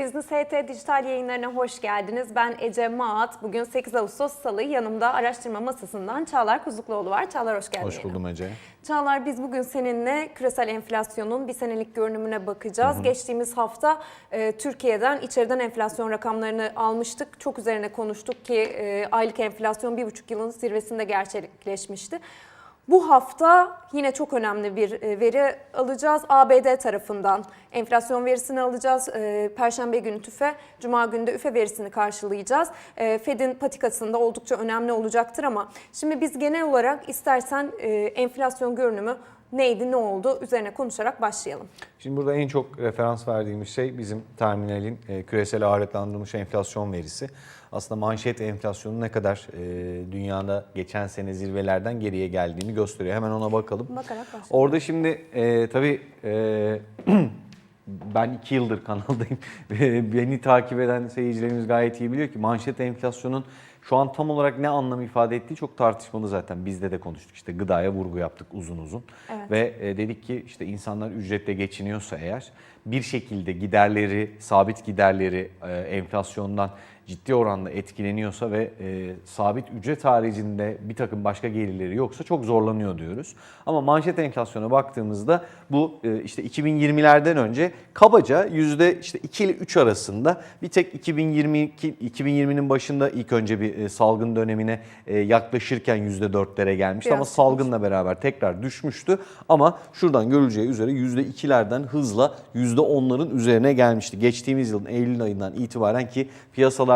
Business HT Dijital yayınlarına hoş geldiniz. Ben Ece Maat. Bugün 8 Ağustos Salı yanımda araştırma masasından Çağlar Kuzukluoğlu var. Çağlar hoş geldin. Hoş buldum Ece. Çağlar biz bugün seninle küresel enflasyonun bir senelik görünümüne bakacağız. Geçtiğimiz hafta e, Türkiye'den içeriden enflasyon rakamlarını almıştık. Çok üzerine konuştuk ki e, aylık enflasyon bir buçuk yılın zirvesinde gerçekleşmişti. Bu hafta yine çok önemli bir e, veri alacağız. ABD tarafından enflasyon verisini alacağız. E, Perşembe günü TÜFE, Cuma günü de üfe verisini karşılayacağız. E, Fed'in patikasında oldukça önemli olacaktır ama şimdi biz genel olarak istersen enflasyon görünümü neydi, ne oldu üzerine konuşarak başlayalım. Şimdi burada en çok referans verdiğimiz şey bizim terminalin e, küresel ağırlıklandırılmış enflasyon verisi. Aslında manşet enflasyonun ne kadar e, dünyada geçen sene zirvelerden geriye geldiğini gösteriyor. Hemen ona bakalım. Bakarak başlayalım. Orada şimdi e, tabii e, ben iki yıldır kanaldayım. Beni takip eden seyircilerimiz gayet iyi biliyor ki manşet enflasyonun şu an tam olarak ne anlam ifade ettiği çok tartışmalı zaten. Bizde de konuştuk işte gıdaya vurgu yaptık uzun uzun. Evet. Ve e, dedik ki işte insanlar ücretle geçiniyorsa eğer bir şekilde giderleri, sabit giderleri e, enflasyondan ciddi oranda etkileniyorsa ve e, sabit ücret haricinde bir takım başka gelirleri yoksa çok zorlanıyor diyoruz. Ama manşet enflasyona baktığımızda bu e, işte 2020'lerden önce kabaca yüzde işte 2 ile 3 arasında bir tek 2022 2020'nin başında ilk önce bir e, salgın dönemine e, yaklaşırken yüzde 4'lere gelmişti Biraz ama salgınla beraber tekrar düşmüştü. Ama şuradan görüleceği üzere yüzde 2'lerden hızla yüzde 10'ların üzerine gelmişti. Geçtiğimiz yılın Eylül ayından itibaren ki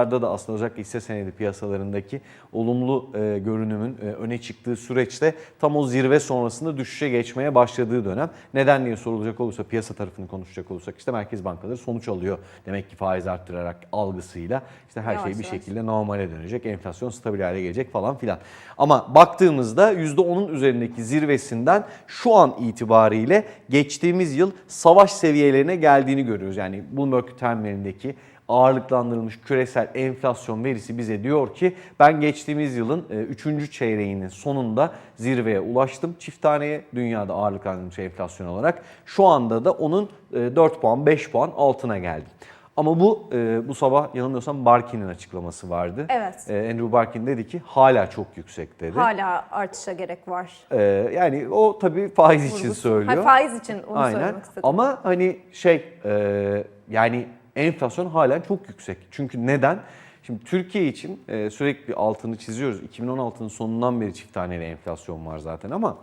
piyasalarda da aslında özellikle hisse senedi piyasalarındaki olumlu e, görünümün e, öne çıktığı süreçte tam o zirve sonrasında düşüşe geçmeye başladığı dönem. Neden diye sorulacak olursa piyasa tarafını konuşacak olursak işte merkez bankaları sonuç alıyor. Demek ki faiz arttırarak algısıyla işte her Yavaş şey bir yavaş. şekilde normale dönecek. Enflasyon stabil hale gelecek falan filan. Ama baktığımızda %10'un üzerindeki zirvesinden şu an itibariyle geçtiğimiz yıl savaş seviyelerine geldiğini görüyoruz. Yani Bloomberg terminalindeki ağırlıklandırılmış küresel enflasyon verisi bize diyor ki ben geçtiğimiz yılın 3. çeyreğinin sonunda zirveye ulaştım. Çift taneye dünyada ağırlıklandırılmış enflasyon olarak. Şu anda da onun e, 4 puan 5 puan altına geldim. Ama bu e, bu sabah yanılmıyorsam Barkin'in açıklaması vardı. Evet. E, Andrew Barkin dedi ki hala çok yüksek dedi. Hala artışa gerek var. E, yani o tabii faiz için Vurgusu. söylüyor. Ha, faiz için onu Aynen. söylemek istedim. Ama hani şey e, yani enflasyon hala çok yüksek. Çünkü neden? Şimdi Türkiye için e, sürekli altını çiziyoruz. 2016'nın sonundan beri çift taneli enflasyon var zaten ama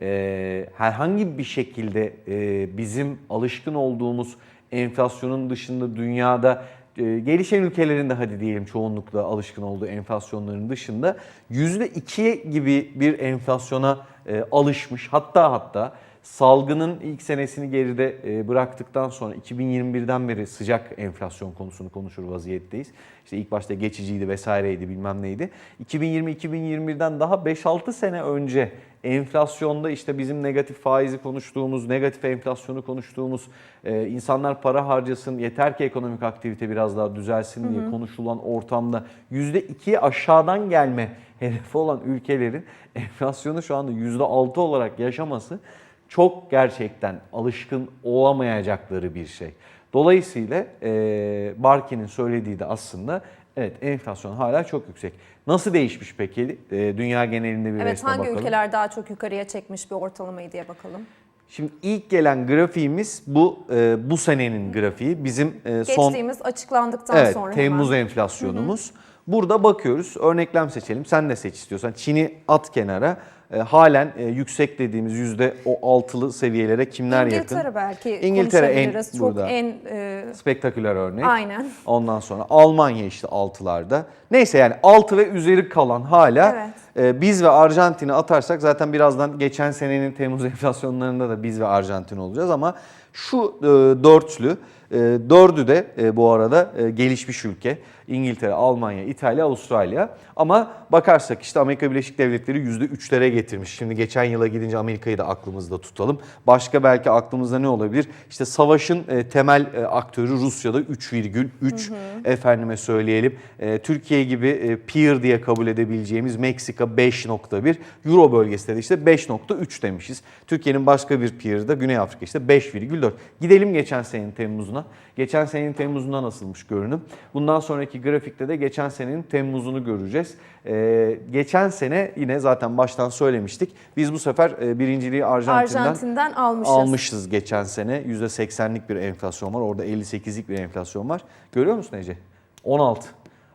e, herhangi bir şekilde e, bizim alışkın olduğumuz enflasyonun dışında dünyada e, gelişen ülkelerin de hadi diyelim çoğunlukla alışkın olduğu enflasyonların dışında %2 gibi bir enflasyona e, alışmış. Hatta hatta salgının ilk senesini geride e, bıraktıktan sonra 2021'den beri sıcak enflasyon konusunu konuşur vaziyetteyiz. İşte ilk başta geçiciydi vesaireydi bilmem neydi. 2020-2021'den daha 5-6 sene önce enflasyonda işte bizim negatif faizi konuştuğumuz, negatif enflasyonu konuştuğumuz, e, insanlar para harcasın, yeter ki ekonomik aktivite biraz daha düzelsin diye konuşulan ortamda %2'ye aşağıdan gelme hedefi olan ülkelerin enflasyonu şu anda %6 olarak yaşaması çok gerçekten alışkın olamayacakları bir şey. Dolayısıyla e, Barkin'in söylediği de aslında evet enflasyon hala çok yüksek. Nasıl değişmiş peki? E, dünya genelinde bir Evet resme hangi bakalım. ülkeler daha çok yukarıya çekmiş bir ortalamayı diye bakalım. Şimdi ilk gelen grafiğimiz bu e, bu senenin grafiği. Bizim e, son Geçtiğimiz açıklandıktan evet, sonra Temmuz hemen. enflasyonumuz. Burada bakıyoruz. Örneklem seçelim. Sen de seç istiyorsan. Çin'i at kenara. E, halen e, yüksek dediğimiz yüzde o altılı seviyelere kimler İngiltere yakın? belki İngiltere en. Çok burada. en e, Spektaküler örnek. aynen. Ondan sonra Almanya işte altılarda. Neyse yani altı ve üzeri kalan hala Evet. e, biz ve Arjantin'i atarsak zaten birazdan geçen senenin Temmuz enflasyonlarında da biz ve Arjantin olacağız ama şu e, dörtlü dördü de e, bu arada e, gelişmiş ülke. İngiltere, Almanya, İtalya, Avustralya. Ama bakarsak işte Amerika Birleşik Devletleri %3'lere getirmiş. Şimdi geçen yıla gidince Amerika'yı da aklımızda tutalım. Başka belki aklımızda ne olabilir? İşte savaşın e, temel aktörü Rusya'da 3,3 efendime söyleyelim. Türkiye gibi peer diye kabul edebileceğimiz Meksika 5.1, Euro bölgesinde de işte 5.3 demişiz. Türkiye'nin başka bir peer'ı da Güney Afrika işte 5,9. %4. Gidelim geçen senenin Temmuz'una. Geçen senenin Temmuz'unda nasılmış görünüm. Bundan sonraki grafikte de geçen senenin Temmuz'unu göreceğiz. Ee, geçen sene yine zaten baştan söylemiştik. Biz bu sefer e, birinciliği Arjantin'den, Arjantin'den almışız. almışız geçen sene. %80'lik bir enflasyon var. Orada 58'lik bir enflasyon var. Görüyor musun Ece? 16.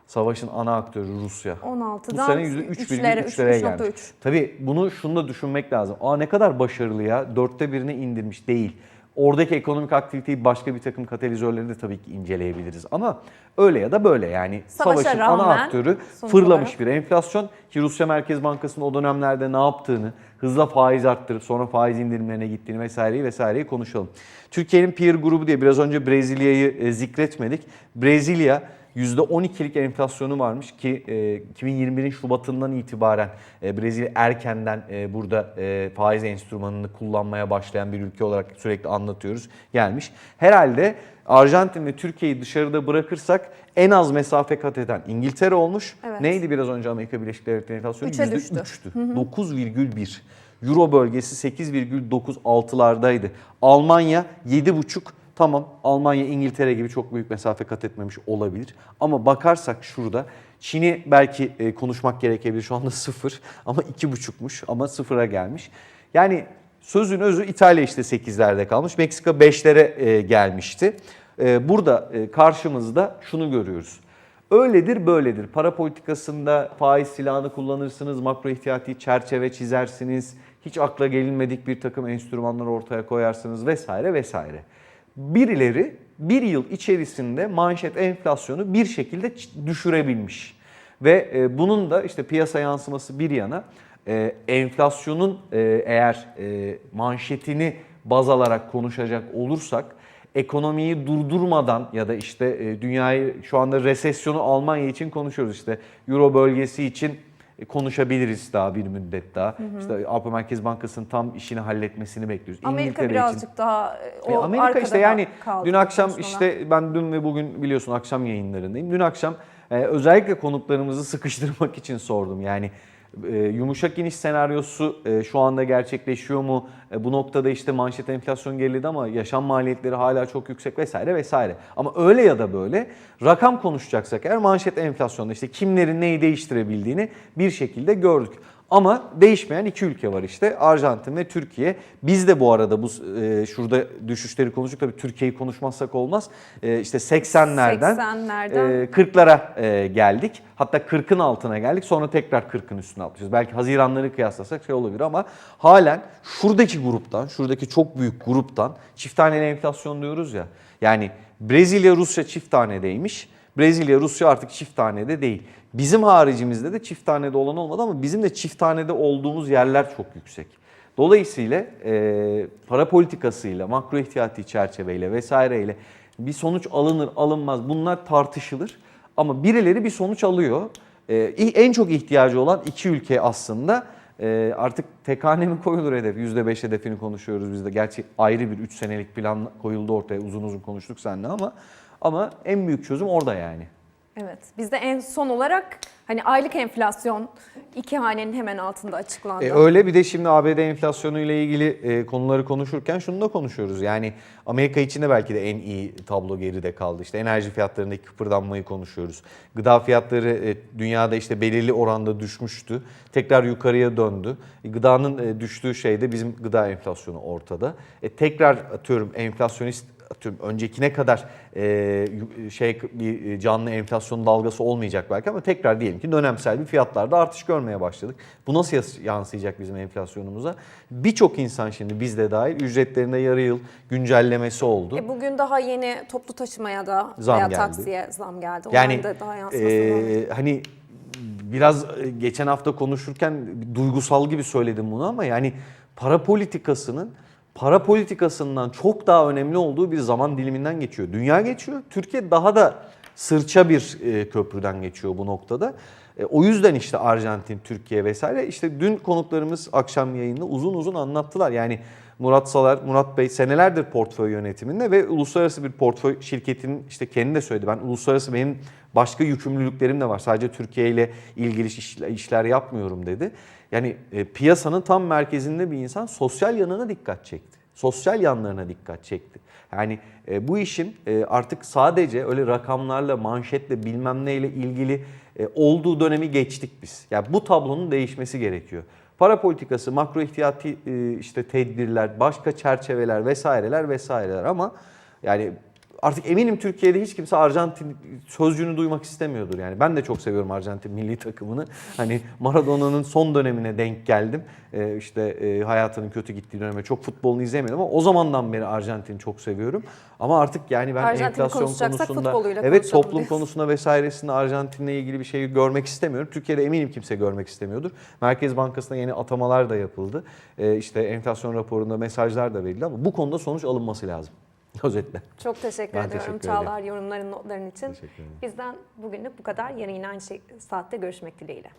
Savaşın ana aktörü Rusya. 16'dan Bu sene %3,3'lere üçlere, gelmiş. 3,3. Tabii bunu şunu da düşünmek lazım. Aa ne kadar başarılı ya. Dörtte birine indirmiş değil. Oradaki ekonomik aktiviteyi başka bir takım katalizörleri de tabii ki inceleyebiliriz. Ama öyle ya da böyle yani Savaşa savaşın ana rağmen aktörü sonuç fırlamış olarak- bir enflasyon ki Rusya Merkez Bankası'nın o dönemlerde ne yaptığını, hızla faiz arttırıp sonra faiz indirimlerine gittiğini vesaireyi vesaireyi konuşalım. Türkiye'nin peer grubu diye biraz önce Brezilya'yı e, zikretmedik. Brezilya %12'lik enflasyonu varmış ki e, 2021'in Şubat'ından itibaren e, Brezilya erkenden e, burada e, faiz enstrümanını kullanmaya başlayan bir ülke olarak sürekli anlatıyoruz gelmiş. Herhalde Arjantin ve Türkiye'yi dışarıda bırakırsak en az mesafe kat eden İngiltere olmuş. Evet. Neydi biraz önce Amerika Birleşik Devletleri enflasyonu? Üçe düştü. %3'tü. 9,1. Euro bölgesi 8,96'lardaydı. Almanya 7,5. Tamam Almanya İngiltere gibi çok büyük mesafe kat etmemiş olabilir. Ama bakarsak şurada Çin'i belki e, konuşmak gerekebilir. Şu anda sıfır ama iki buçukmuş ama sıfıra gelmiş. Yani sözün özü İtalya işte 8'lerde kalmış. Meksika 5'lere e, gelmişti. E, burada e, karşımızda şunu görüyoruz. Öyledir böyledir. Para politikasında faiz silahını kullanırsınız, makro ihtiyati çerçeve çizersiniz, hiç akla gelinmedik bir takım enstrümanlar ortaya koyarsınız vesaire vesaire. Birileri bir yıl içerisinde manşet enflasyonu bir şekilde düşürebilmiş. Ve e, bunun da işte piyasa yansıması bir yana e, enflasyonun e, eğer e, manşetini baz alarak konuşacak olursak ekonomiyi durdurmadan ya da işte dünyayı şu anda resesyonu Almanya için konuşuyoruz işte Euro bölgesi için konuşabiliriz daha bir müddet daha. İşte Avrupa Merkez Bankası'nın tam işini halletmesini bekliyoruz. Amerika İngiltere için. birazcık daha e, E, o Amerika arkada işte yani dün akşam işte ben dün ve bugün biliyorsun akşam yayınlarındayım. Dün akşam e, özellikle konuklarımızı sıkıştırmak için sordum. Yani e, yumuşak iniş senaryosu e, şu anda gerçekleşiyor mu? E, bu noktada işte manşet enflasyon geriledi ama yaşam maliyetleri hala çok yüksek vesaire vesaire. Ama öyle ya da böyle rakam konuşacaksak eğer manşet enflasyonda işte kimlerin neyi değiştirebildiğini bir şekilde gördük. Ama değişmeyen iki ülke var işte Arjantin ve Türkiye. Biz de bu arada bu e, şurada düşüşleri konuştuk tabii Türkiye'yi konuşmazsak olmaz. E, işte 80'lerden 80'lerden. e, 40'lara e, geldik. Hatta 40'ın altına geldik. Sonra tekrar 40'ın üstüne atmışız. Belki Haziranları kıyaslasak şey olabilir ama halen şuradaki gruptan, şuradaki çok büyük gruptan çift taneli enflasyon diyoruz ya. Yani Brezilya Rusya çift tanedeymiş. Brezilya Rusya artık çift tanede değil. Bizim haricimizde de çift tanede olan olmadı ama bizim de çift tanede olduğumuz yerler çok yüksek. Dolayısıyla e, para politikasıyla, makro ihtiyati çerçeveyle vesaireyle bir sonuç alınır alınmaz bunlar tartışılır. Ama birileri bir sonuç alıyor. E, en çok ihtiyacı olan iki ülke aslında e, artık tek hane mi koyulur hedef? %5 hedefini konuşuyoruz biz de. Gerçi ayrı bir 3 senelik plan koyuldu ortaya uzun uzun konuştuk seninle ama ama en büyük çözüm orada yani. Evet. Bizde en son olarak hani aylık enflasyon iki hanenin hemen altında açıklandı. E öyle bir de şimdi ABD enflasyonu ile ilgili e, konuları konuşurken şunu da konuşuyoruz. Yani Amerika için de belki de en iyi tablo geride kaldı. İşte enerji fiyatlarındaki kıpırdanmayı konuşuyoruz. Gıda fiyatları e, dünyada işte belirli oranda düşmüştü. Tekrar yukarıya döndü. E, gıdanın e, düştüğü şeyde bizim gıda enflasyonu ortada. E, tekrar atıyorum enflasyonist atıyorum öncekine kadar e, şey bir canlı enflasyon dalgası olmayacak belki ama tekrar diyelim ki dönemsel bir fiyatlarda artış görmeye başladık. Bu nasıl yansıyacak bizim enflasyonumuza? Birçok insan şimdi biz de dahil ücretlerinde yarı yıl güncellemesi oldu. E bugün daha yeni toplu taşımaya da Zam veya geldi. taksiye zam geldi. Yani Onların da daha e, hani biraz e, geçen hafta konuşurken duygusal gibi söyledim bunu ama yani para politikasının para politikasından çok daha önemli olduğu bir zaman diliminden geçiyor. Dünya geçiyor. Türkiye daha da sırça bir e, köprüden geçiyor bu noktada. E, o yüzden işte Arjantin, Türkiye vesaire işte dün konuklarımız akşam yayında uzun uzun anlattılar. Yani Murat Salar, Murat Bey senelerdir portföy yönetiminde ve uluslararası bir portföy şirketinin işte kendi de söyledi. Ben uluslararası benim başka yükümlülüklerim de var. Sadece Türkiye ile ilgili iş- işler yapmıyorum dedi. Yani e, piyasanın tam merkezinde bir insan sosyal yanına dikkat çekti. sosyal yanlarına dikkat çekti. Yani e, bu işin e, artık sadece öyle rakamlarla, manşetle bilmem neyle ilgili e, olduğu dönemi geçtik biz. Yani bu tablonun değişmesi gerekiyor. Para politikası, makro ihtiyati e, işte tedbirler, başka çerçeveler vesaireler vesaireler ama yani artık eminim Türkiye'de hiç kimse Arjantin sözcüğünü duymak istemiyordur. Yani ben de çok seviyorum Arjantin milli takımını. Hani Maradona'nın son dönemine denk geldim. Ee, işte e, hayatının kötü gittiği döneme çok futbolunu izlemedim ama o zamandan beri Arjantin'i çok seviyorum. Ama artık yani ben enflasyon konusunda evet toplum diyorsun. konusunda vesairesinde Arjantin'le ilgili bir şey görmek istemiyorum. Türkiye'de eminim kimse görmek istemiyordur. Merkez Bankası'na yeni atamalar da yapıldı. Ee, işte enflasyon raporunda mesajlar da verildi ama bu konuda sonuç alınması lazım. Özetle. Çok teşekkür Ben ediyorum teşekkür Çağlar yorumların, notların için. Ederim. Bizden bugünlük bu kadar. Yarın yine aynı şey, saatte görüşmek dileğiyle.